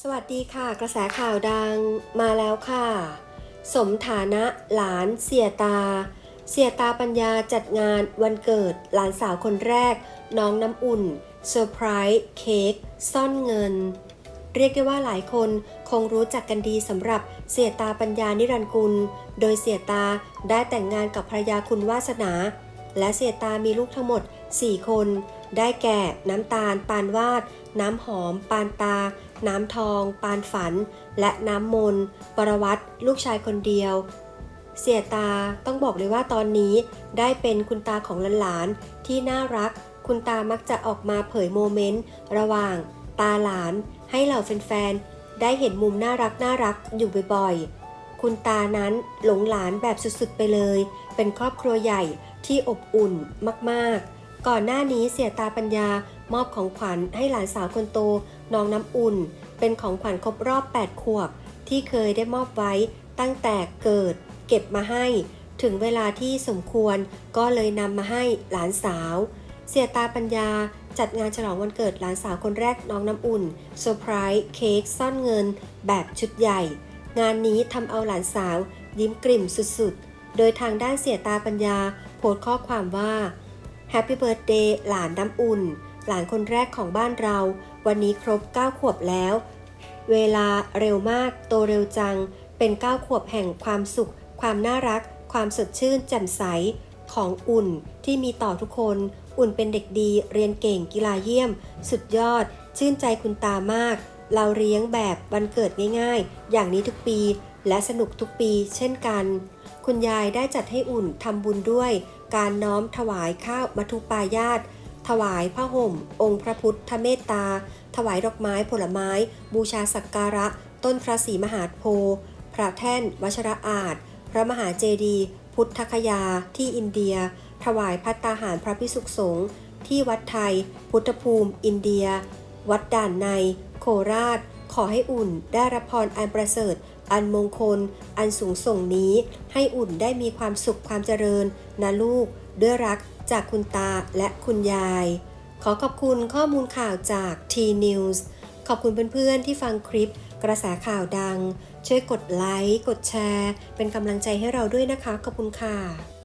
สวัสดีค่ะกระแสข่าวดังมาแล้วค่ะ สมฐานะหลานเสียตา เสียตาปัญญาจัดงานวันเกิดหลานสาวคนแรก น้องน้ำอุ่นเซอร์ไพรส์เค้กซ่อนเงิน เรียกได้ว่าหลายคนคงรู้จักกันดีสำหรับเสียตาปัญญานิรันกุล โดยเสียตาได้แต่งงานกับภรรยาคุณวาสนา และเสียตามีลูกทั้งหมด 4 คน ได้แก่ น้ำตาล ปานวาด น้ำหอม ปานตา น้ำทอง ปานฝัน และน้ำมนปรวัตลูกชายคนเดียว เสียตาต้องบอกเลยว่าตอนนี้ได้เป็นคุณตาของหลานๆที่น่ารัก คุณตามักจะออกมาเผยโมเมนต์ ระหว่าง ตาหลานให้เหล่าแฟนๆ ได้เห็นมุมน่ารักน่ารักอยู่บ่อยๆ คุณตานั้นหลงหลานแบบสุดๆไปเลย เป็นครอบครัวใหญ่ ที่อบอุ่นมากๆ ก่อนหน้านี้เสียตาปัญญามอบของขวัญให้หลานสาวคนโตน้องน้ำอุ่น เป็นของขวัญครบรอบ 8 ขวบ ที่เคยได้มอบไว้ตั้งแต่เกิด เก็บมาให้ ถึงเวลาที่สมควรก็เลยนำมาให้หลานสาว เสียตาปัญญาจัดงานฉลองวันเกิดหลานสาวคนแรกน้องน้ำอุ่นเซอร์ไพรส์เค้กซ่อนเงิน แบบชุดใหญ่ งานนี้ทำเอาหลานสาวยิ้มกลิ่มสุดๆ โดยทางด้านเสียตาปัญญา สต์ข้อความว่า Happy Birthday หลานน้ำอุ่น หลานคนแรกของบ้านเรา วันนี้ครบ 9 ขวบแล้ว เวลาเร็วมาก โตเร็วจัง เป็น 9 ขวบแห่งความสุข ความน่ารัก ความสดชื่นแจ่มใสของอุ่นที่มีต่อทุกคน อุ่นเป็นเด็กดี เรียนเก่งกีฬาเยี่ยม สุดยอด ชื่นใจคุณตามาก เราเลี้ยงแบบวันเกิดง่ายๆ อย่างนี้ทุกปี และสนุกทุกปีเช่นกัน คุณยายได้จัดให้อุ่นทำบุญด้วย การน้อมถวายข้าวมัทุปายาต ถวายผ้าห่ม องค์พระพุทธเมตตา ถวายดอกไม้ผลไม้ บูชาสักการะ ต้นพระศรีมหาโพธิ์พระแท่นวชระอาจ พระมหาเจดีย์พุทธคยาที่อินเดีย ถวายพัตตาหารพระพิสุขสงฆ์ที่วัดไทย พุทธภูมิ อินเดีย วัดด่านใน โคราช ขอให้อุ่นได้รับพรอันประเสริฐ อันมงคล อันสูงส่งนี้ ให้อุ่นได้มีความสุขความเจริญ นะลูก ด้วยรักจากคุณตาและคุณยาย ขอขอบคุณข้อมูลข่าวจาก T News ขอบคุณเพื่อนๆที่ฟังคลิปกระแสข่าวดัง ช่วยกดไลค์ กดแชร์ เป็นกำลังใจให้เราด้วยนะคะ ขอบคุณค่ะ